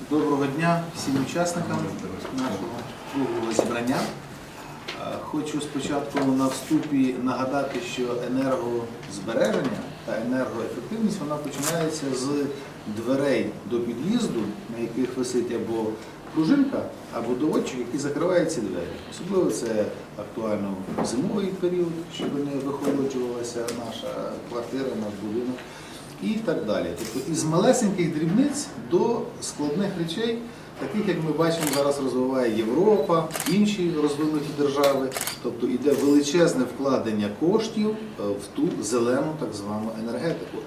Доброго дня всім учасникам нашого круглого зібрання. Е, Хочу спочатку на вступі нагадати, що енергозбереження та енергоефективність вона починається з дверей до під'їзду, на яких висить або пружинка, або доводчик, який закриває ці двері. Особливо це актуально в зимовий період, щоб не вихолоджувалася наша квартира, наш будинок і так далі. Тобто із малесеньких дрібниць до складних речей, таких як ми бачимо, зараз розвиває Європа, інші розвинуті держави. Тобто йде величезне вкладення коштів е, в ту зелену так звану енергетику.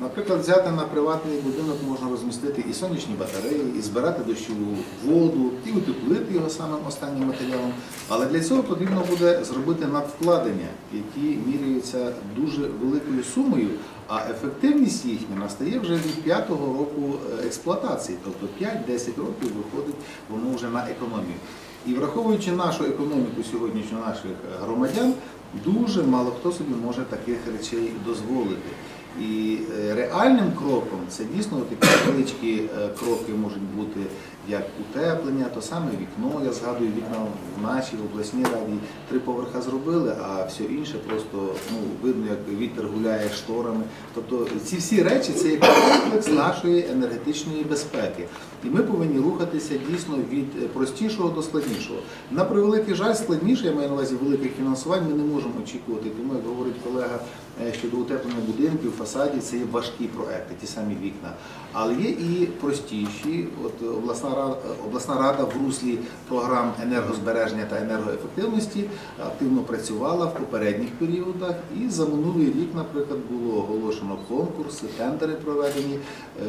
Наприклад, взяти на приватний будинок можна розмістити і сонячні батареї, і збирати дощову воду, і утеплити його самим останнім матеріалом. Але для цього потрібно буде зробити надвкладення, які міряються дуже великою сумою, а ефективність їхня настає вже від п'ятого року е, експлуатації, тобто 5-10 років виходить воно вже на економію. І враховуючи нашу економіку сьогоднішню наших е, громадян, дуже мало хто собі може таких речей дозволити. І е, реальним кроком це дійсно такі невеличкі е, кроки можуть бути як утеплення, то саме вікно. Я згадую вікна в нашій обласній раді три поверха зробили, а все інше просто ну видно, як вітер гуляє шторами. Тобто ці всі речі це як комплекс нашої енергетичної безпеки. І ми повинні рухатися дійсно від простішого до складнішого. На превеликий жаль, складніше, я маю на увазі великих фінансувань, ми не можемо очікувати. Тому, як говорить колега е, щодо утеплення будинків, фасадів, це є важкі проекти, ті самі вікна. Але є і простіші. От обласна рада, обласна рада в руслі програм енергозбереження та енергоефективності активно працювала в попередніх періодах. І за минулий рік, наприклад, було оголошено конкурси, тендери проведені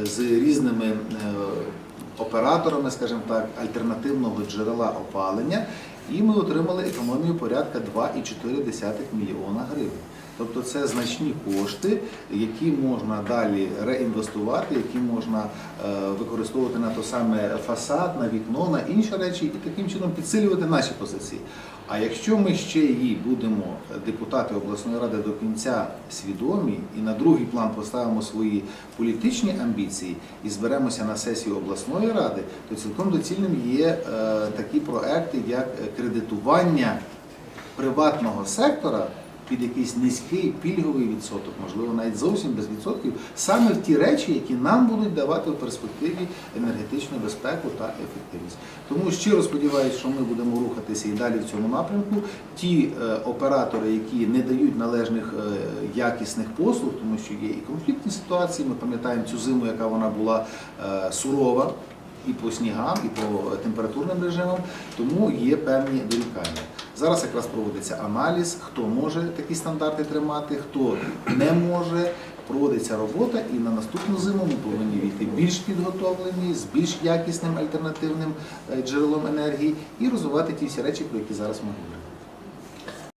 е, з різними е, операторами, скажімо так, альтернативного джерела опалення, і ми отримали економію порядка 2,4 мільйона гривень. Тобто це значні кошти, які можна далі реінвестувати, які можна е, використовувати на то саме фасад, на вікно, на інші речі, і таким чином підсилювати наші позиції. А якщо ми ще її будемо, депутати обласної ради, до кінця свідомі і на другий план поставимо свої політичні амбіції і зберемося на сесію обласної ради, то цілком доцільним є е, такі проекти, як кредитування приватного сектора під якийсь низький пільговий відсоток, можливо, навіть зовсім без відсотків, саме в ті речі, які нам будуть давати в перспективі енергетичну безпеку та ефективність. Тому щиро сподіваюся, що ми будемо рухатися і далі в цьому напрямку. Ті е, оператори, які не дають належних е, якісних послуг, тому що є і конфліктні ситуації. Ми пам'ятаємо цю зиму, яка вона була е, сурова і по снігам, і по температурним режимам, тому є певні дорікання. Зараз якраз проводиться аналіз, хто може такі стандарти тримати, хто не може. Проводиться робота, і на наступну зиму ми повинні війти більш підготовлені, з більш якісним альтернативним е, джерелом енергії і розвивати ті всі речі, про які зараз ми говоримо.